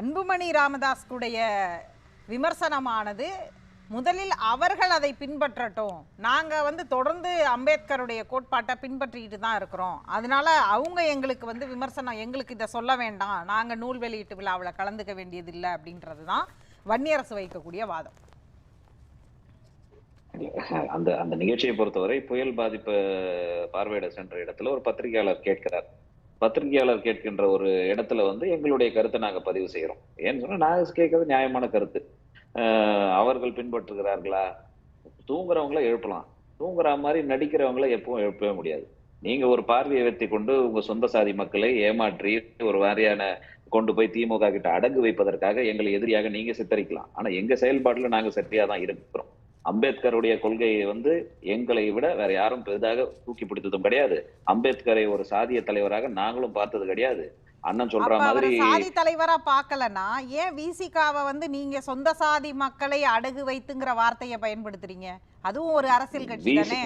அன்புமணி ராமதாஸ்குடைய விமர்சனமானது முதலில் அவர்கள் அதை பின்பற்றட்டும். நாங்கள் வந்து தொடர்ந்து அம்பேத்கருடைய கோட்பாட்டை பின்பற்றிக்கிட்டு தான் இருக்கிறோம். அதனால அவங்க எங்களுக்கு வந்து விமர்சனம் எங்களுக்கு இதை சொல்ல வேண்டாம். நாங்கள் நூல் வெளியீட்டு விழாவில் கலந்துக்க வேண்டியதில்லை அப்படின்றது தான் வன்னியரசு வைக்கக்கூடிய வாதம். அந்த அந்த நிகழ்ச்சியை பொறுத்தவரை புயல் பாதிப்பு பார்வையிட சென்ற இடத்துல ஒரு பத்திரிகையாளர் கேட்கிறார். பத்திரிகையாளர் கேட்கின்ற ஒரு இடத்துல வந்து எங்களுடைய கருத்தை நாங்கள் பதிவு செய்கிறோம் ஏன்னு சொன்னால் நாங்கள் கேட்கறது நியாயமான கருத்து. அவர்கள் பின்பற்றுகிறார்களா? தூங்குறவங்கள எழுப்பலாம். தூங்குற மாதிரி நடிக்கிறவங்கள எப்பவும் எழுப்பவே முடியாது. நீங்க ஒரு பார்வையை வெற்றி கொண்டு உங்க சொந்த சாதி மக்களை ஏமாற்றி ஒரு வாரியான கொண்டு போய் திமுக கிட்ட அடங்கு வைப்பதற்காக எங்களை எதிரியாக நீங்க சித்தரிக்கலாம். ஆனா எங்க செயல்பாட்டுல நாங்க சக்தியா தான் இருக்கிறோம். அம்பேத்கருடைய கொள்கையை வந்து எங்களை விட வேற யாரும் பெரிதாக தூக்கி பிடித்ததும் கிடையாது. அம்பேத்கரை ஒரு சாதிய தலைவராக நாங்களும் பார்த்தது கிடையாது. அண்ணன் சொல்ற மாதிரி சாதி தலைவரா பார்க்கலனா ஏன் விசிகாவை வந்து நீங்க சொந்த சாதி மக்களை அடகு வைத்துங்கிற வார்த்தையை பயன்படுத்துறீங்க? அதுவும் ஒரு அரசியல் கட்சி தானே.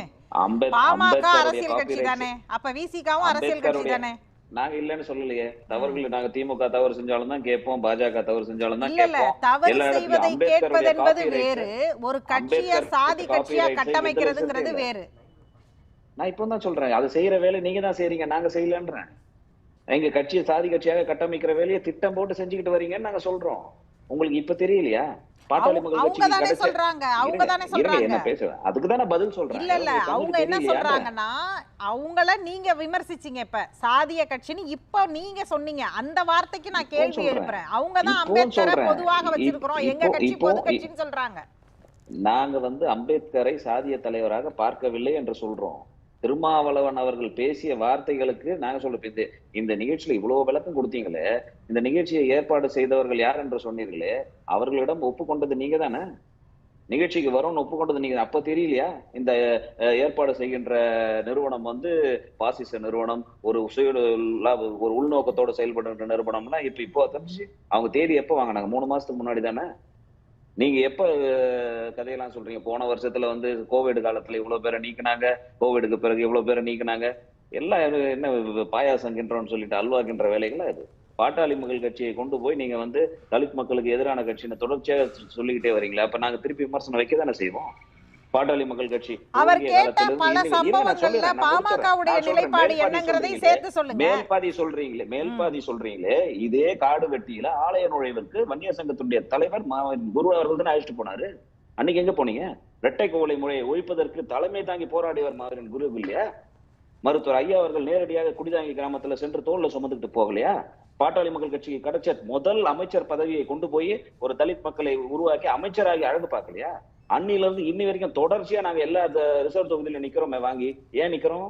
பாமக அரசியல் கட்சி தானே. அப்ப விசிகாவும் அரசியல் கட்சி தானே. நாங்க இல்லைன்னு சொல்லலையே. தவறுகள் நாங்க திமுக தவறு செஞ்சாலும் தான் கேட்போம் பாஜக தவறு செஞ்சாலும் தான் கேட்போம். தவறு செய்வதை கேட்பது என்பது வேறு. ஒரு கட்சிய சாதி கட்சியா கட்டமைக்கிறதுங்கிறது வேறு. நான் இப்போ தான் சொல்றேன். அது செய்யற வேலை நீங்க தான் செய்றீங்க. நாங்க செய்யலன்றேன். எங்க கட்சியை சாதி கட்சியாக கட்டமைக்கிற வேலையை திட்டம் போட்டு செஞ்சுக்கிட்டு வரீங்கன்னு நாங்க சொல்றோம். உங்களுக்கு இப்ப தெரியலையா? பாட்டாளி மக்கள் சொல்றாங்க அவங்க தானே சொல்றாங்க என்ன பேசுறேன் அதுக்கு தானே பதில் சொல்றேன். இல்ல இல்ல அவங்க என்ன. சொல்றாங்கன்னா அவங்கள நீங்க விமர்சிச்சீங்க இப்ப சாதிய கட்சின்னு இப்ப நீங்க சொன்னீங்க. அந்த வார்த்தைக்கு நான் கேள்வி. எழுப்புறேன். அவங்க தான் அம்பேத்கரை. பொதுவாக வச்சிருக்கிறோம். எங்க கட்சி பொது கட்சின்னு சொல்றாங்க. நாங்க வந்து அம்பேத்கரை சாதிய தலைவராக பார்க்கவில்லை என்று சொல்றோம். திருமாவளவன் அவர்கள் பேசிய வார்த்தைகளுக்கு நாங்க சொல்ல இந்த இந்த நிகழ்ச்சியில இவ்வளவு விளக்கம் கொடுத்தீங்களே இந்த நிகழ்ச்சியை ஏற்பாடு செய்தவர்கள் யார் என்று சொன்னீர்களே அவர்களிடம் ஒப்புக்கொண்டது நீங்க தானே நிகழ்ச்சிக்கு வரும்னு ஒப்புக்கொண்டது நீங்க அப்ப தெரியலையா? இந்த ஏற்பாடு செய்கின்ற நிறுவனம் வந்து பாசிச நிறுவனம் ஒரு சுய ஒரு உள்நோக்கத்தோட செயல்படுகின்ற நிறுவனம்னா இப்ப இப்போ தெரிஞ்சு அவங்க தேதி எப்ப வாங்கினாங்க? மூணு மாசத்துக்கு முன்னாடி தானே நீங்க எப்ப கதையெல்லாம் சொல்றீங்க? போன வருஷத்துல வந்து கோவிட் காலத்துல இவ்வளவு பேரை நீக்கினாங்க கோவிடுக்கு பிறகு இவ்வளவு பேரை நீக்கினாங்க. எல்லாம் இது என்ன பாயாசம் கின்றோம்னு சொல்லிட்டு அல்வா கின்ற வேலைகளா இது? பாட்டாளி மக்கள் கட்சியை கொண்டு போய் நீங்க வந்து தலித் மக்களுக்கு எதிரான கட்சின்னு தொடர்ச்சியாக சொல்லிக்கிட்டே வரீங்களா அப்ப நாங்க திருப்பி விமர்சனம் வைக்க தானே செய்வோம்? பாட்டாளி மக்கள் கட்சி அவர் கேட்ட பல சம்பவங்கள்ல. பாமகவுடைய நிலைப்பாடு சொல்றீங்களே. சேர்த்து சொல்லுங்க. மேல் பாதி சொல்றீங்களே மேல் ம். பாதி சொல்றீங்களே? இதே காடு வெட்டியில ஆலய நுழைவுக்கு வன்னியர் சங்கத்துடைய தலைவர் குரு அவர்கள் தானே அழைச்சிட்டு போனாரு? அன்னைக்கு எங்க போனீங்க? இரட்டை கோவலை முறையை ஒழிப்பதற்கு தலைமை தாங்கி போராடியவர் மாவீரன் குரு இல்லையா? மருத்துவர் ஐயா அவர்கள் நேரடியாக குடிதாங்கி கிராமத்துல சென்று தோல்ல சுமந்துக்கிட்டு போகலையா? பாட்டாளி மக்கள் கட்சிக்கு கிடைச்ச முதல் அமைச்சர் பதவியை கொண்டு போய் ஒரு தலித் மக்களை உருவாக்கி அமைச்சராகி அழகு பார்க்கலையா? அன்னில இருந்து இன்னி வரைக்கும் தொடர்ச்சியா நாங்க எல்லா ரிசர்வ் தொகுதியில நிக்கிறோமே வாங்கி. ஏன் நிக்கிறோம்?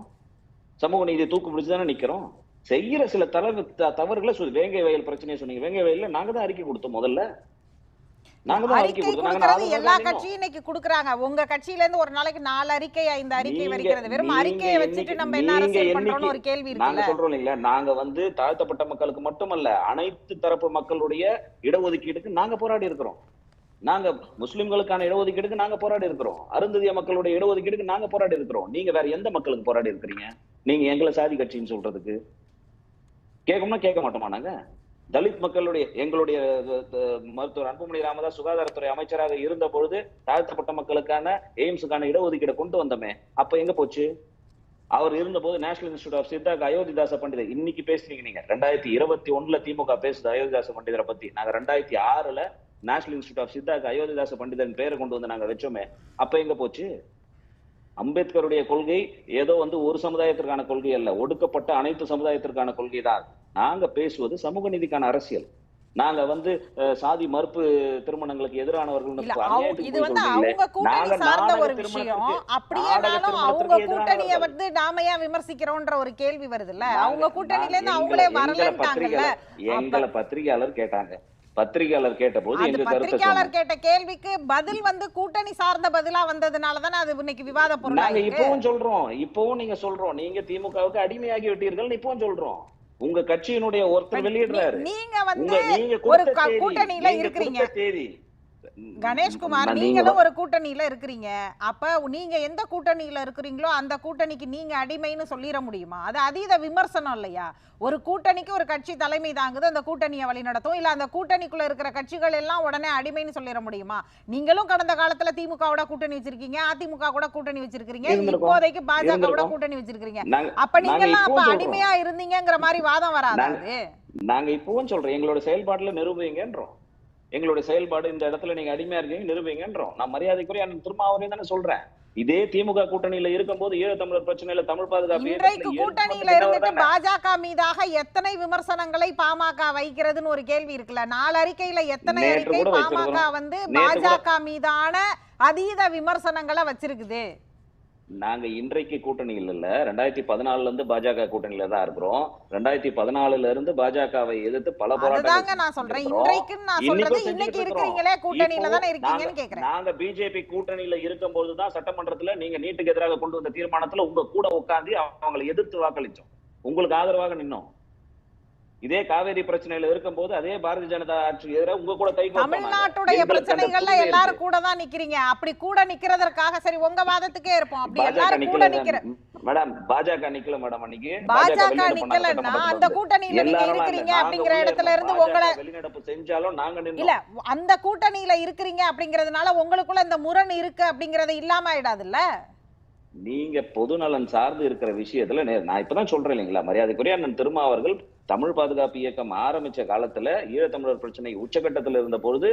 சமூக நீதி தூக்கு பிடிச்சு தானே நிக்கிறோம்? செய்யற சில தளவு தவறுகளை வேங்கை வயல் பிரச்சனையை சொன்னீங்க. வேங்கை வயல்ல நாங்க தான் அறிக்கை கொடுத்தோம் முதல்ல. எல்லா கட்சியும் இன்னைக்கு குடுக்குறாங்க. உங்க கட்சியில இருந்து ஒரு நாளைக்கு நாலு அறிக்கை ஐந்து அறிக்கை வெறும் நீங்க அறிக்கையை வச்சுட்டு நம்ம என்ன அரசியல் பண்றோம்னு ஒரு கேள்வி நாங்க சொல்றோம் இல்லைங்களா? நாங்க வந்து தாழ்த்தப்பட்ட மக்களுக்கு மட்டுமல்ல அனைத்து தரப்பு மக்களுடைய இடஒதுக்கீடுக்கு நாங்க போராடி இருக்கிறோம். நாங்க முஸ்லிம்களுக்கான இடஒதுக்கீடுக்கு நாங்க போராடி இருக்கிறோம். அருந்ததிய மக்களுடைய இடஒதுக்கீடுக்கு நாங்க போராடி இருக்கிறோம். நீங்க வேற எந்த மக்களுக்கு போராடி இருக்கிறீங்க? நீங்க எங்களை சாதி கட்சின்னு சொல்றதுக்கு. கேட்கணும்னா கேட்க மாட்டோமா நாங்க? தலித் மக்களுடைய எங்களுடைய மருத்துவர் அன்புமணி ராமதாஸ் சுகாதாரத்துறை அமைச்சராக இருந்த பொழுது தாழ்த்தப்பட்ட மக்களுக்கான எய்ம்ஸுக்கான இடஒதுக்கீடை கொண்டு வந்தோமே. அப்ப எங்க போச்சு? அவர் இருந்தபோது நேஷனல் இன்ஸ்டியூட் ஆஃப் சித்தாக்கு அயோத்திதாச பண்டிதர் இன்னைக்கு பேசுறீங்க நீங்க. ரெண்டாயிரத்தி இருபத்தி ஒண்ணுல திமுக பேசுது அயோத்திதாச பண்டிதரை பத்தி. நாங்க ரெண்டாயிரத்தி ஆறுல national institute of Siddha Ayothidasa Pandithan பேரை கொண்டு வந்து நாங்க வச்சோமே அப்ப எங்க போச்சு? அம்பேத்கருடைய கொள்கை ஏதோ வந்து ஒரு சமுதாயத்திற்கான கொள்கை அல்ல ஒடுக்கப்பட்ட அனைத்து சமுதாயத்திற்கான கொள்கை தான். நாங்க பேசுவது சமூக நீதிக்கான அரசியல். நாங்க வந்து சாதி மறுப்பு திருமணங்களுக்கு எதிரானவர்கள் இல்ல இது வந்து அவங்க கூட்டணி சார்ந்த ஒரு விஷயம். அப்படியேனாலும் அவங்க கூட்டணியை. வந்து நாம ஏன் விமர்சிக்கிறோம்ன்ற ஒரு கேள்வி வருதுல்ல? நாங்க- அவங்க கூட்டணியில இருந்து அவங்களே வரலன்ட்டாங்கல்ல? எங்களை பத்திரிகையாளர் கேட்டாங்க. பத்திரிகையாளர் கேட்டபோது எங்க சொன்னோம். கேட்ட கேள்விக்கு பதில் வந்து கூட்டணி சார்ந்த பதிலா வந்ததுனால தானே அது இன்னைக்கு விவாத பொருளா நாங்க இப்பவும் சொல்றோம். இப்பவும் நீங்க சொல்றோம். நீங்க திமுகவுக்கு அடிமையாகி விட்டீர்கள். இப்பவும் சொல்றோம். உங்க கட்சியினுடைய ஒருத்தர் வெளியிடுறாரு. நீங்க வந்து நீங்க கூட்டணியில இருக்கிறீங்க. தேதி. கணேஷ்குமார் நான் நீங்களும் ஒரு கூட்டணியில இருக்கிறீங்க. அப்ப நீங்க எந்த கூட்டணியில இருக்கிறீங்களோ அந்த கூட்டணிக்கு நீங்க அடிமைன்னு சொல்லிட முடியுமா? அது அதீத விமர்சனம் இல்லையா? ஒரு கூட்டணிக்கு ஒரு கட்சி தலைமை தாங்குது அந்த கூட்டணியை வழி நடத்தும் இல்ல அந்த கூட்டணிக்குள்ள இருக்கிற கட்சிகள் எல்லாம் உடனே அடிமைன்னு சொல்லிட முடியுமா? நீங்களும் கடந்த காலத்துல திமுகவோட கூட்டணி வச்சிருக்கீங்க அதிமுக கூட கூட்டணி வச்சிருக்கீங்க. இப்போதைக்கு பாஜகவோட இருந்திருக்கோம். கூட்டணி வச்சிருக்கீங்க அப்ப நீங்க எல்லாம் அப்ப. அடிமையா இருந்தீங்கங்கிற மாதிரி வாதம் வராது நாங்க இப்பவும் சொல்றோம் எங்களோட செயல்பாட்டுல நிரூபிங்கன்றோம் எங்களுடைய செயல்பாடு இந்த இடத்துல நீங்க அடிமையா இருக்கீங்க நிரூபிங்கன்றோம் நான் மரியாதைக்குரிய திருமாவரையும் தானே சொல்றேன் இதே திமுக கூட்டணியில இருக்கும்போது ஈழத்தமிழர் பிரச்சனையில தமிழ் பாதுகாப்பு இன்றைக்கு கூட்டணியில இருந்துட்டு. பாஜக மீதாக எத்தனை விமர்சனங்களை பாமக வைக்கிறதுன்னு ஒரு கேள்வி இருக்குல்ல நாலு அறிக்கையில எத்தனை அறிக்கை பாமக. வந்து பாஜக மீதான அதீத விமர்சனங்களை வச்சிருக்குது நாங்க இன்றைக்கு கூட்டணியில் இல்ல ரெண்டாயிரத்தி பதினாலுல இருந்து பாஜக கூட்டணியில தான் இருக்கிறோம். ரெண்டாயிரத்தி பதினாலுல இருந்து பாஜகவை எதிர்த்து பல போராட்டங்கள் நான் சொல்றேன். இன்றைக்குன்னு நான் சொல்றது இன்னைக்கு இருக்கிறோம். இருக்கிறீங்களே கூட்டணியில தானே இருக்கீங்கன்னு நாங்க- கேக்குறேன். நாங்க பிஜேபி கூட்டணியில இருக்கும்போது தான் சட்டமன்றத்துல நீங்க நீட்டுக்கு எதிராக கொண்டு வந்த தீர்மானத்துல உங்க கூட உட்கார்ந்து அவங்களை எதிர்த்து வாக்களிச்சோம். உங்களுக்கு ஆதரவாக நின்னோம். இதே காவேரி பிரச்சனையில இருக்கும்போது அதே பாரதிய ஜனதா ஆட்சிக்கு எதிராக உங்க கூட கை. தமிழ்நாட்டுடைய பிரச்சனைகள்ல எல்லாரும். கூட தான் நிக்கிறீங்க அப்படி கூட நிக்கிறதற்காக சரி உங்க வாதத்துக்கே இருப்போம் அப்படி எல்லாரும் கூட நிக்கல நிக்கிற மேடம் பாஜக நிக்கல மேடம் அன்னைக்கு பாஜக நிக்கலன்னா அந்த. கூட்டணியில நீங்க இருக்கிறீங்க அப்படிங்கிற இடத்துல இருந்து. உங்களை வெளிநடப்பு செஞ்சாலும் நாங்க இல்ல அந்த கூட்டணியில இருக்கிறீங்க அப்படிங்கறதுனால உங்களுக்குள்ள இந்த முரண் இருக்கு அப்படிங்கறது இல்லாம ஆயிடாதுல்ல நீங்க பொதுநலன் சார்ந்து இருக்கிற விஷயத்துல நான் இப்பதான் சொல்றேன் இல்லைங்களா? மரியாதைக்குரிய அண்ணன் திருமா அவர்கள் தமிழ் பாதுகாப்பு இயக்கம் ஆரம்பிச்ச காலத்துல ஈழத்தமிழர் பிரச்சனை உச்சகட்டத்துல இருந்த பொழுது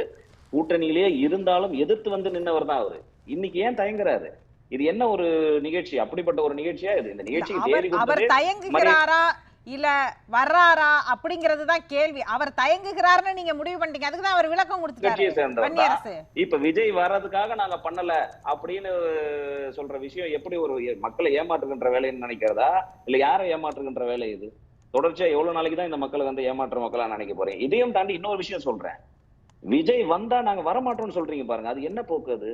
கூட்டணியிலேயே இருந்தாலும் எதிர்த்து வந்து நின்னவர் தான் அவரு. இன்னைக்கு ஏன் தயங்குறாரு? இது என்ன ஒரு நிகழ்ச்சி? அப்படிப்பட்ட ஒரு நிகழ்ச்சியா இது? இந்த நிகழ்ச்சிக்கு அவர் தயங்குகிறாரா? இல்ல வர்றாரா அப்படிங்கிறது தான் கேள்வி. அவர் தயங்குகிறாருன்னு நீங்க முடிவு பண்ணிட்டீங்க. அதுக்கு தான் அவர் விளக்கம் கொடுத்துட்டாரு. இப்ப விஜய் வர்றதுக்காக நாங்க பண்ணல அப்படின்னு சொல்ற விஷயம் எப்படி ஒரு மக்களை ஏமாற்றுகின்ற வேலைன்னு நினைக்கிறதா? இல்ல யாரை ஏமாற்றுகின்ற வேலை இது? தொடர்ச்சியா எவ்வளவு நாளைக்கு தான் இந்த மக்களை வந்து ஏமாற்ற மக்களா நினைக்க போறீங்க? இதையும் தாண்டி இன்னொரு விஷயம் சொல்றேன். விஜய் வந்தா நாங்க வரமாட்டோம்னு சொல்றீங்க பாருங்க. அது என்ன போக்கு அது?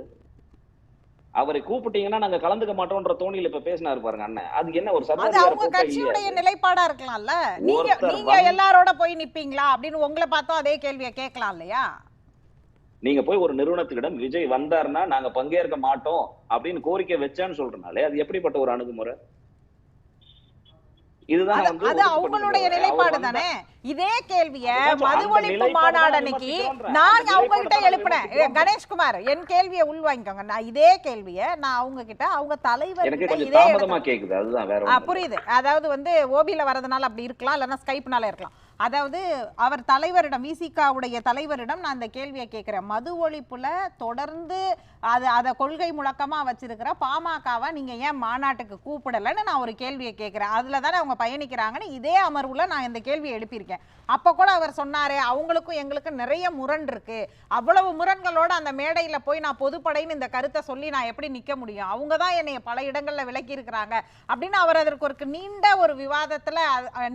அவரை கூப்பிட்டீங்கன்னா நாங்க கலந்துக்க மாட்டோம்ன்ற தோணியில இப்ப பேசினாரு பாருங்க அண்ணன். அது என்ன ஒரு அவங்க கட்சியுடைய? நிலைப்பாடா இருக்கலாம்ல? நீங்க நீங்க எல்லாரோட போய் நிப்பீங்களா? அப்படின்னு உங்களை பார்த்தோம் அதே கேள்வியை கேட்கலாம் இல்லையா? நீங்க போய் ஒரு நிறுவனத்துக்கிடம் விஜய் வந்தாருன்னா நாங்க பங்கேற்க மாட்டோம் அப்படின்னு கோரிக்கை வச்சான்னு சொல்றனாலே அது எப்படிப்பட்ட ஒரு அணுகுமுறை? இதுதான் அது- அவங்களுடைய நிலைப்பாடு தானே இதே கேள்விய. மது ஒழிப்பு மாநாடு அன்னைக்கு. நான் அவங்க கிட்ட எழுப்பினேன். கணேஷ்குமார் என் கேள்வியை உள்வாங்கிக்கோங்க நான் இதே கேள்விய நான் அவங்க கிட்ட அவங்க தலைவர் இதே. புரியுது அதாவது வந்து ஓபில வரதுனால அப்படி இருக்கலாம் இல்லைன்னா ஸ்கைப்னால இருக்கலாம் அதாவது அவர் தலைவரிடம் விசிகாவுடைய தலைவரிடம் நான் அந்த கேள்வியை கேட்குறேன். மது ஒழிப்புல தொடர்ந்து அது அதை கொள்கை முழக்கமாக வச்சிருக்கிற பாமகவை நீங்கள் ஏன் மாநாட்டுக்கு கூப்பிடலைன்னு நான் ஒரு கேள்வியை கேட்குறேன். அதில் தானே அவங்க பயணிக்கிறாங்கன்னு இதே அமர்வில் நான் இந்த கேள்வியை எழுப்பியிருக்கேன். அப்போ கூட அவர் சொன்னார் அவங்களுக்கும் எங்களுக்கும் நிறைய முரண் இருக்கு. அவ்வளவு முரண்களோட அந்த மேடையில் போய் நான் பொதுப்படைன்னு இந்த கருத்தை சொல்லி நான் எப்படி நிற்க முடியும்? அவங்க தான் என்னை பல இடங்களில் விளக்கி இருக்கிறாங்க அப்படின்னு அவர் அதற்கு ஒரு நீண்ட ஒரு விவாதத்தில்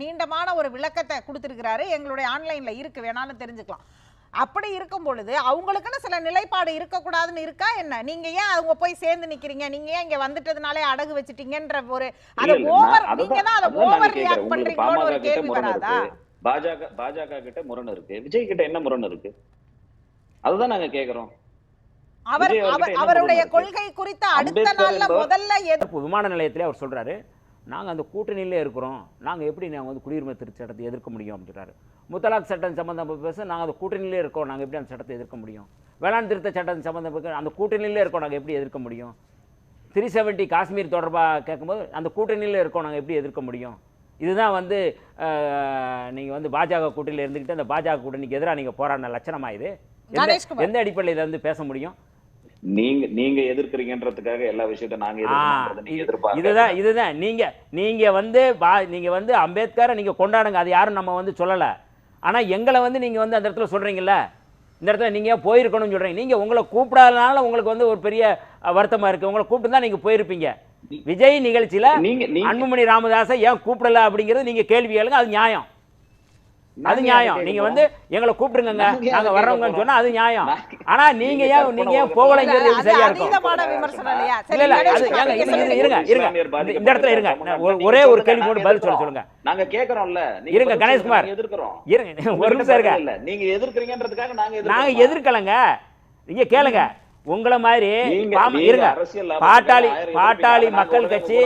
நீண்டமான ஒரு விளக்கத்தை கொடுத்திருக்கிறாரு. எங்களுடைய ஆன்லைன்ல இருக்கு வேணாலும் தெரிஞ்சுக்கலாம். அப்படி இருக்கும் பொழுது அவங்களுக்குன்னு சில நிலைப்பாடு இருக்கக்கூடாதுன்னு இருக்கா என்ன? நீங்க ஏன் அவங்க போய் சேர்ந்து நிக்கிறீங்க? நீங்க ஏன் இங்க வந்துட்டதுனாலே அடகு வச்சுட்டீங்கன்ற ஒரு அதை ஓவர் நீங்க தான் அதை ஓவர். ரியாக்ட் பண்றீங்களோன்னு ஒரு கேள்வி முரண் வராதா? இருக்கு. பாஜக பாஜக கிட்ட முரண் இருக்கு. விஜய் கிட்ட என்ன முரண் இருக்கு? அதுதான் நாங்க கேக்குறோம். அவர் அவருடைய? கொள்கை குறித்த அடுத்த நாள்ல முதல்ல எது இப்போ விமான நிலையத்திலே அவர் சொல்றாரு நாங்க அந்த கூட்டணியிலே இருக்கிறோம். நாங்க எப்படி நாங்க வந்து குடியுரிமை திருத்த சட்டத்தை எதிர்க்க முடியும் அப்படின்னு முத்தலாக் சட்டம் சம்பந்தம் பேச நாங்க அந்த கூட்டணியிலே இருக்கோம். நாங்க எப்படி அந்த சட்டத்தை எதிர்க்க முடியும்? வேளாண் திருத்த சட்டம் சம்பந்தம் அந்த கூட்டணியிலே இருக்கோம். நாங்க எப்படி எதிர்க்க முடியும்? த்ரீ செவன்ட்டி காஷ்மீர் தொடர்பாக கேட்கும்போது அந்த கூட்டணியிலே இருக்கோம். நாங்க எப்படி எதிர்க்க முடியும்? இதுதான் வந்து அஹ், நீங்க வந்து பாஜக கூட்டணியில் இருந்துக்கிட்டு அந்த பாஜக கூட்டணிக்கு எதிராக நீங்க போராடின லட்சணமா இது? எந்த- அடிப்படையில் இதை வந்து பேச முடியும்? நீங்க நீங்க எதிர்க்கிறீங்கன்றதுக்காக எல்லா விஷயத்தையும் நாங்க எதிர்பார்க்க இதுதான் இதுதான். நீங்க நீங்க வந்து நீங்க வந்து அம்பேத்கரை நீங்க கொண்டாடுங்க. அது யாரும் நம்ம வந்து சொல்லல. ஆனா எங்களை வந்து நீங்க வந்து அந்த இடத்துல சொல்றீங்கல்ல? இந்த இடத்துல நீங்க ஏன் போயிருக்கணும்னு சொல்றீங்க? நீங்க உங்களை கூப்பிடாதனால உங்களுக்கு வந்து ஒரு பெரிய வருத்தமா இருக்கு. உங்களை கூப்பிட்டு தான் நீங்க போயிருப்பீங்க. விஜய் நிகழ்ச்சியில அன்புமணி ராமதாஸை ஏன் கூப்பிடல அப்படிங்கிறது நீங்க கேள்வி கேளுங்க. அது நியாயம். அது நாங்க நியாயம். நீங்க வந்து எங்களை கூப்பிடுங்க நாங்க நாங்க வர்றவங்கன்னு போறோம்? சொன்னா அது நியாயம். நாங்க- ஆனா நீங்க நீங்க ஏன் நீங்க ஏன் போகலைங்கிறது சரியா இருக்கும்? இல்ல இல்ல நீங்க இருங்க. இருங்க இந்த- இடத்துல இருங்க. ஒரு- நீங்க ஒரே கேள்வி நாங்க மட்டும் பதில் சொல்ல. சொல்லுங்க. நாங்க கேக்குறோம்ல நீங்க இருங்க, கணேஷ்குமார். இருங்க ஒரு நிமிஷம் இருங்க. இல்ல. நீங்க எதிர்க்கிறீங்கன்றதுக்காக நாங்க நாங்க எதிர்க்கலங்க. இங்க கேளுங்க. உங்களை மாதிரி இருங்க. பாட்டாளி பாட்டாளி. மக்கள் கட்சி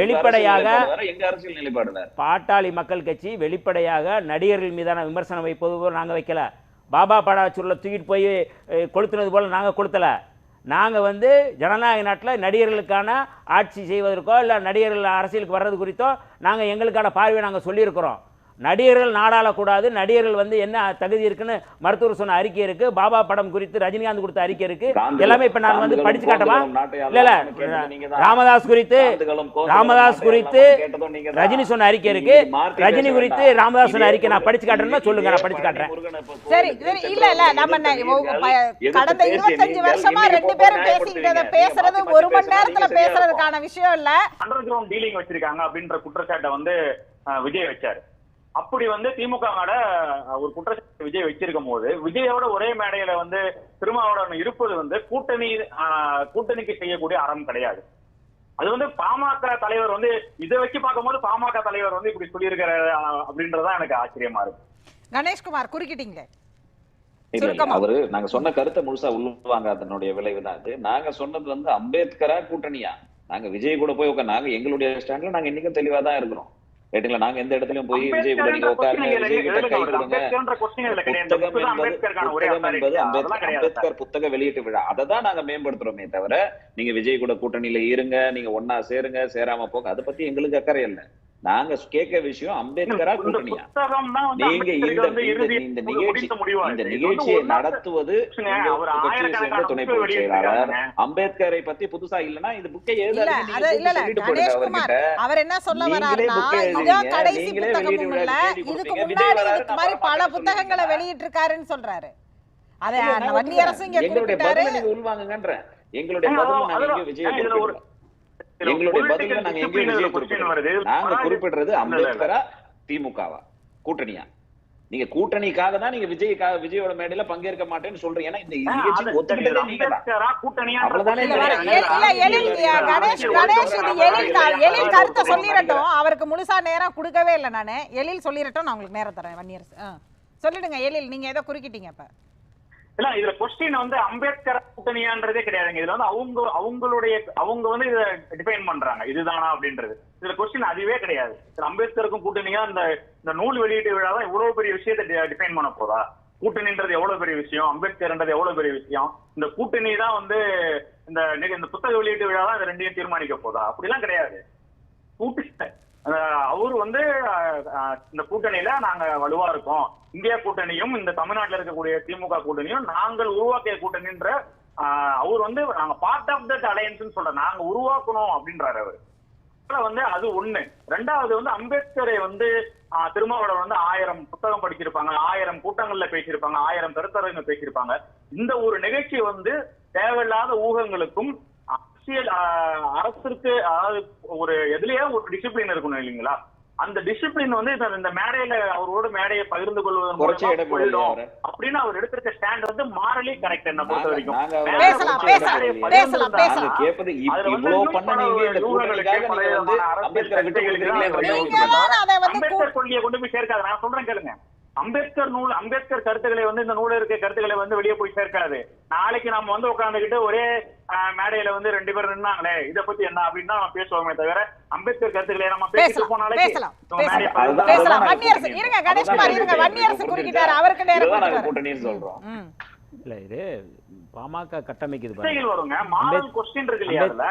வெளிப்படையாக. பாட்டாளி மக்கள் கட்சி வெளிப்படையாக நடிகர்கள் மீதான விமர்சனம் வைப்பது போல நாங்கள் வைக்கல. பாபா படாச்சுருள தூக்கிட்டு போய் கொளுத்துனது போல நாங்கள் கொளுத்தல. நாங்கள் வந்து ஜனநாயக நாட்டில் நடிகர்களுக்கான ஆட்சி செய்வதற்கோ இல்லை நடிகர்கள் அரசியலுக்கு வர்றது குறித்தோ நாங்கள் எங்களுக்கான பார்வையை நாங்கள் சொல்லியிருக்கிறோம். நடிகர்கள் நாடாளக்கூடாது. நடிகர்கள் வந்து என்ன தகுதி இருக்குன்னு மருத்துவர் சொன்ன அறிக்கை இருக்கு. பாபா படம் குறித்து ரஜினிகாந்த் கொடுத்த அறிக்கை இருக்கு. எல்லாமே இப்ப நான் வந்து படிச்சு காட்டவா? இல்ல இல்ல. ராமதாஸ் குறித்து ராமதாஸ் குறித்து. ரஜினி சொன்ன அறிக்கை இருக்கு. ரஜினி குறித்து. ராமதாஸ் சொன்ன அறிக்கை நான் படிச்சு காட்டுறேன்னா சொல்லுங்க நான் படிச்சு காட்டுறேன். சரி சரி இல்ல இல்ல. நம்ம கடந்த இருபத்தஞ்சு வருஷமா ரெண்டு பேரும். பேசிக்கிட்டத பேசுறது ஒரு மணி நேரத்துல பேசுறதுக்கான விஷயம் இல்ல. அண்டர் கிரவுண்ட் டீலிங் வச்சிருக்காங்க அப்படின்ற குற்றச்சாட்டை வந்து விஜய் வச்சாரு. அப்படி வந்து திமுக மேல ஒரு குற்றச்சாட்டு விஜய் வச்சிருக்கும் போது விஜயோட ஒரே மேடையில வந்து திருமாவளவன் இருப்பது வந்து கூட்டணி கூட்டணிக்கு செய்யக்கூடிய அறம் கிடையாது. அது வந்து பாமக தலைவர் வந்து இதை வச்சு பார்க்கும்போது பாமக தலைவர் வந்து இப்படி சொல்லியிருக்கிற அஹ், அப்படின்றதுதான் எனக்கு ஆச்சரியமா இருக்கு. கணேஷ்குமார் குறுக்கிட்டீங்களே. அவரு நாங்க சொன்ன கருத்தை முழுசா உள்வாங்க அதனுடைய விளைவு தான் அது. நாங்க சொன்னது வந்து அம்பேத்கரா கூட்டணியா? நாங்க விஜய் கூட போய் உட்கார் நாங்க எங்களுடைய ஸ்டாண்ட்ல நாங்க இன்னைக்கும் தெளிவா தான் இருக்கிறோம். ரைட்டுங்களா நாங்க எந்த இடத்துலயும் போய் விஜய் கூட நீங்க உட்காருங்க விஜய் கிட்ட கை கொடுங்க. புத்தகம் என்பது அம்பேத்கர் புத்தக வெளியீட்டு விழா. அதை தான் நாங்க மேம்படுத்துறோமே தவிர நீங்க விஜய் கூட கூட்டணியில இருங்க நீங்க ஒன்னா சேருங்க சேராம போங்க. அதை பத்தி எங்களுக்கு அக்கறை இல்லை. நாங்க கேட்க விஷயம் அம்பேத்கரா கூட்டணியா? நீங்க இந்த நிகழ்ச்சி இந்த நிகழ்ச்சியை நடத்துவது துணை பொதுச் செயலாளர். அம்பேத்கரை பத்தி புதுசா இல்லைன்னா இந்த புக்கை அவர்கிட்ட. அவர் என்ன சொல்ல வராருன்னா கடைசி புத்தகமும் இல்ல இதுக்கு. முன்னாடி இதுக்கு மாதிரி பல புத்தகங்களை. வெளியிட்டு இருக்காருன்னு சொல்றாரு. அதை வன்னியரசும் இங்க எங்களுடைய பதில நீங்க எங்களுடைய பதில நாங்க விஜய் எங்களுடைய பதில நாங்க எங்கேயும். நாங்க குறிப்பிடுறது. அம்பேத்கரா திமுகவா? கூட்டணியா? நீங்க கூட்டணிக்காக தான் நீங்க விஜய்க்காக விஜயோட மேடையில பங்கேற்க மாட்டேன்னு சொல்றீங்க. ஏன்னா இந்த நிகழ்ச்சி ஒத்துக்கிட்டதே நீங்க அவ்வளவுதானே கருத்தை சொல்லிடட்டும் அவருக்கு முழுசா நேரம் கொடுக்கவே இல்லை நானு. எழில் சொல்லிடட்டும் நான் உங்களுக்கு நேரம் தரேன் வன்னியரசு. ஆ. சொல்லிடுங்க எழில் நீங்க ஏதோ குறுக்கிட்டீங்க இப்ப. இல்ல இதுல கொஸ்டின் வந்து அம்பேத்கர் கூட்டணியான்றதே கிடையாதுங்க. இதுல வந்து அவங்க அவங்களுடைய அவங்க வந்து இத டிஃபைன் பண்றாங்க. இதுதானா அப்படின்றது. இதுல கொஸ்டின் அதுவே கிடையாது. அம்பேத்கருக்கும் கூட்டணியா இந்த இந்த நூல் வெளியீட்டு விழா தான் இவ்வளவு பெரிய விஷயத்தை டிஃபைன் பண்ண போதா கூட்டணின்றது எவ்வளவு பெரிய விஷயம்? அம்பேத்கர்ன்றது எவ்வளவு பெரிய விஷயம்? இந்த கூட்டணி தான் வந்து இந்த இந்த புத்தக வெளியீட்டு விழா தான் இந்த ரெண்டையும் தீர்மானிக்க போதா? அப்படிலாம் கிடையாது. கூட்டணி அவர் வந்து இந்த கூட்டணியில நாங்க வலுவா இருக்கோம். இந்தியா கூட்டணியும் இந்த தமிழ்நாட்டில் இருக்கக்கூடிய திமுக கூட்டணியும் நாங்கள் உருவாக்கிய கூட்டணின்ற அவர் வந்து நாங்க பார்ட் ஆஃப் தட் அலையன்ஸ் சொல்ற நாங்க உருவாக்கணும் அப்படின்றாரு அவர். வந்து அது ஒண்ணு. ரெண்டாவது வந்து அம்பேத்கரை வந்து ஆஹ், திருமாவளவன் வந்து ஆயிரம் புத்தகம் படிச்சிருப்பாங்க. ஆயிரம் கூட்டங்கள்ல பேசியிருப்பாங்க. ஆயிரம் கருத்தரங்க பேசியிருப்பாங்க. இந்த ஒரு நிகழ்ச்சி வந்து தேவையில்லாத ஊகங்களுக்கும் அரசியல் ஆஹ், அரசிற்கு அதாவது ஒரு எதுலயே ஒரு டிசிப்ளின் இருக்கணும் இல்லைங்களா? அந்த டிசிப்ளின் வந்து இந்த- மேடையில அவரோட மேடையை பகிர்ந்து கொள்வதன் மூலமா. அப்படின்னு அவர் எடுத்திருக்க ஸ்டாண்ட் வந்து மாரலி கரெக்ட் என்ன பொறுத்த வரைக்கும். அம்பேத்கர் கொள்கையை கொண்டு போய் சேர்க்காது நான் சொல்றேன் கேளுங்க. அம்பேத்கர் நூல் அம்பேத்கர் கருத்துக்களை வந்து இந்த நூல இருக்க கருத்துக்களை வந்து வெளியே போய் சேர்க்காது. நாளைக்கு நம்ம வந்து உட்கார்ந்துகிட்டு ஒரே மேடையில வந்து ரெண்டு பேர் நின்னாங்களே இத பத்தி என்ன அப்படின்னு தான் பேசுவோமே தவிர அம்பேத்கர் கருத்துக்களை நம்ம பேசிட்டு போனாலே பேசலாம், வன்னியரசு, இருங்க. கணேஷ்குமார், இருங்க, வன்னியரசு. குறுக்கிட்டாரு, அவருக்கு நேரம். கூட்டணின்னு சொல்றோம். இல்லை இது பாமக கட்டமைக்குது வருங்க. மாரல் கொஸ்டின் இருக்கு இல்லையா அதுல?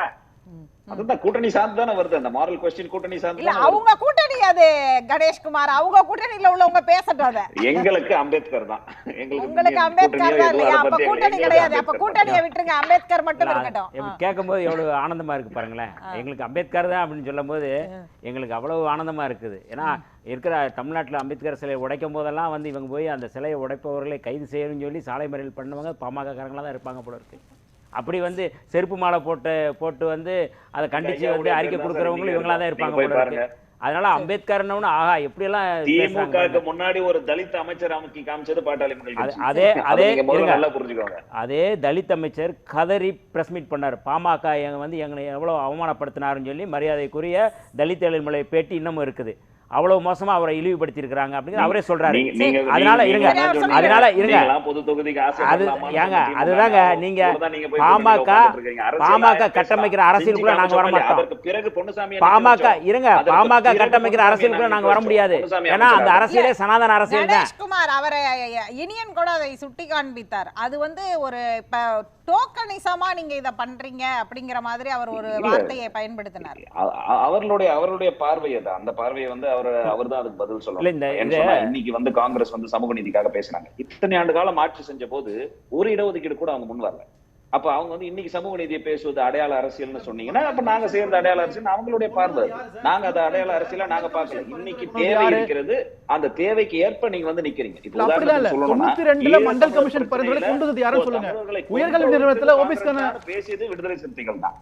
அதுதான் கூட்டணி சார்ந்து தானே வருது. அந்த மாரல் கொஸ்டின் கூட்டணி சார்ந்து இல்ல. அவங்க கூட்டணி அது கணேஷ்குமார். அவங்க கூட்டணியில உள்ளவங்க பேசட்டும் அத. எங்களுக்கு அம்பேத்கர் தான். எங்களுக்கு உங்களுக்கு அம்பேத்கர் தான் இல்லையா? அப்ப கூட்டணி எங்களுக்கு கிடையாது. அப்ப கூட்டணியை. விட்டுருங்க. அம்பேத்கர் மட்டும் இருக்கட்டும். கேட்கும்போது எவ்வளவு ஆனந்தமா இருக்கு பாருங்களேன். எங்களுக்கு அம்பேத்கர் தான் அப்படின்னு சொல்லும்போது எங்களுக்கு அவ்வளவு ஆனந்தமா இருக்குது. ஏன்னா இருக்கிற தமிழ்நாட்டில் அம்பேத்கர் சிலையை உடைக்கும் போதெல்லாம் வந்து இவங்க போய் அந்த சிலையை உடைப்பவர்களை கைது செய்யணும்னு சொல்லி சாலை மறியல் பண்ணுவாங்க. பாமக காரங்களா தான் இருப்பாங்க போல இருக்கு. அப்படி வந்து செருப்பு மாலை போட்டு போட்டு வந்து அதை கண்டிச்சு வந்து அறிக்கை கொடுக்குறவங்களும் இவங்களா தான் இருப்பாங்க. அதனால அம்பேத்கர்னு ஆஹா பேசுறாங்க திமுகவுக்கு முன்னாடி ஒரு தலித் அமைச்சர் அமைக்கி காமிச்சது பாட்டாளி அது-. அதே- அதை. நல்லா புரிஞ்சுக்கோங்க தலித் அமைச்சர் கதறி பிரஸ் மீட் பண்ணார் பாமக எங்க வந்து எங்களை எவ்வளோ அவமானப்படுத்தினாருன்னு சொல்லி மரியாதைக்குரிய தலித் எழுமலை பேட்டி இன்னமும் இருக்குது அவ்வளவு மோசமா அவரை இழிவுபடுத்தி இருக்காங்க அப்படிங்கிற அவரே சொல்றாரு. அதனால இருங்க? அதனால இருங்க. அது ஏங்க. அதுதாங்க நீங்க பாமக பாமக கட்டமைக்கிற. அரசியலுக்குள்ள நாங்க வர. மாட்டோம். அதற்கு பிறகு பொன்னுசாமி பாமக இருங்க பாமக கட்டமைக்கிற அரசியலுக்குள்ள நாங்க வர முடியாது. ஏன்னா அந்த அரசியலே சனாதன அரசியல் தான். அவரை இனியன் கூட அதை சுட்டி காண்பித்தார் அது வந்து ஒரு இப்ப டோக்கனிசமா நீங்க இத பண்றீங்க அப்படிங்கிற மாதிரி அவர் ஒரு. வார்த்தையை பயன்படுத்தினார். அவர்களுடைய அவருடைய பார்வை அது அந்த பார்வையை வந்து அவர் அவர் தான் அதுக்கு பதில் சொல்லணும். இன்னைக்கு வந்து காங்கிரஸ் வந்து சமூக நீதிக்காக பேசுறாங்க. இத்தனை ஆண்டு காலம் ஆட்சி செஞ்ச போது ஒரு இடஒதுக்கீடு கூட அவங்க முன் வரல. அப்ப அவங்க வந்து இன்னைக்கு சமூக நீதியை பேசுவது அடையாள அரசியல்னு சொன்னீங்கன்னா அப்ப நாங்க செய்யறது அடையாள அரசியல் அவங்களுடைய பார்வை. நாங்க அதை அடையாள அரசியலா நாங்க பார்க்கல. இன்னைக்கு தேவை? இருக்கிறது அந்த தேவைக்கு ஏற்ப நீங்க வந்து நிக்கிறீங்க. இப்ப. உதாரணத்துக்கு சொல்லணும்னா, 92 ல மண்டல் கமிஷன் பரிந்துரை கொண்டு இப்போ சொல்லுங்க. உயர்கல்வி நிறுவனத்துல வந்து ஓபிஸ்கான- பேசியது விடுதலை சிறுத்தைகள் தான்.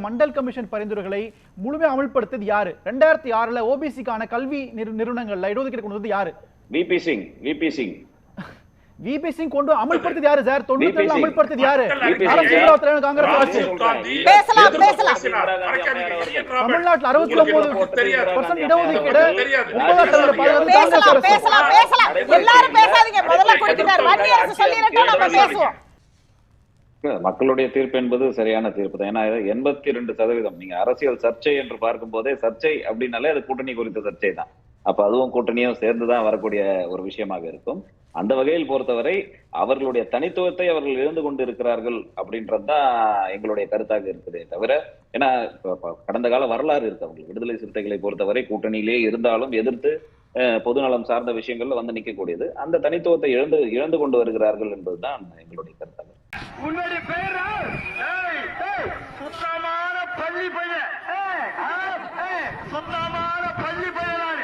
மண்டல் கமிஷன் பரிந்துரைகளை முழுமையா அமல்படுத்தது யாரு? ரெண்டாயிரத்தி ஆறுல ஓபிசிக்கான கல்வி நிறு- நிறுவனங்கள்ல இடஒதுக்கீடு கொண்டு வந்தது யாரு? VP Singh VP Singh VP Singh கொண்டு அமல்படுத்தது யாரு சார் தொண்ணூத்தி VP அமல்படுத்தது யாரு தலைவர் காங்கிரஸ் ஆட்சி பேசலாம், பேசலாம். தமிழ்நாட்டுல அறுபத்தி ஒன்பது. பர்சன்ட் இடஒதுக்கீடு தெரியாது. ஒன்பதாம் பேசலாம் அரசு. பேசலாம் பேசலாம் எல்லாரும் பேசாதீங்க முதல்ல கொடுக்கிறார் வன்னி அரசு சொல்லிடட்டும் நம்ம பேசுவோம் மக்களுடைய தீர்ப்பு என்பது சரியான தீர்ப்பு தான் ஏன்னா எண்பத்தி ரெண்டு சதவீதம் நீங்க அரசியல் சர்ச்சை என்று பார்க்கும் போதே சர்ச்சை அப்படின்னாலே அது கூட்டணி குறித்த சர்ச்சை தான் அப்ப அதுவும் கூட்டணியும் சேர்ந்துதான் வரக்கூடிய ஒரு விஷயமாக இருக்கும். அந்த வகையில் பொறுத்தவரை அவர்களுடைய தனித்துவத்தை அவர்கள் இழந்து கொண்டு இருக்கிறார்கள் அப்படின்றதுதான் எங்களுடைய கருத்தாக இருக்குதே தவிர ஏன்னா கடந்த கால வரலாறு இருக்கு அவங்களுக்கு. விடுதலை சிறுத்தைகளை பொறுத்தவரை கூட்டணியிலே இருந்தாலும் எதிர்த்து பொதுநலம் சார்ந்த விஷயங்கள்ல வந்து நிற்கக்கூடியது அந்த தனித்துவத்தை இழந்து இழந்து கொண்டு வருகிறார்கள் என்பதுதான் எங்களுடைய கருத்தாக சுத்தமான பள்ளி பையன். பள்ளி பையன்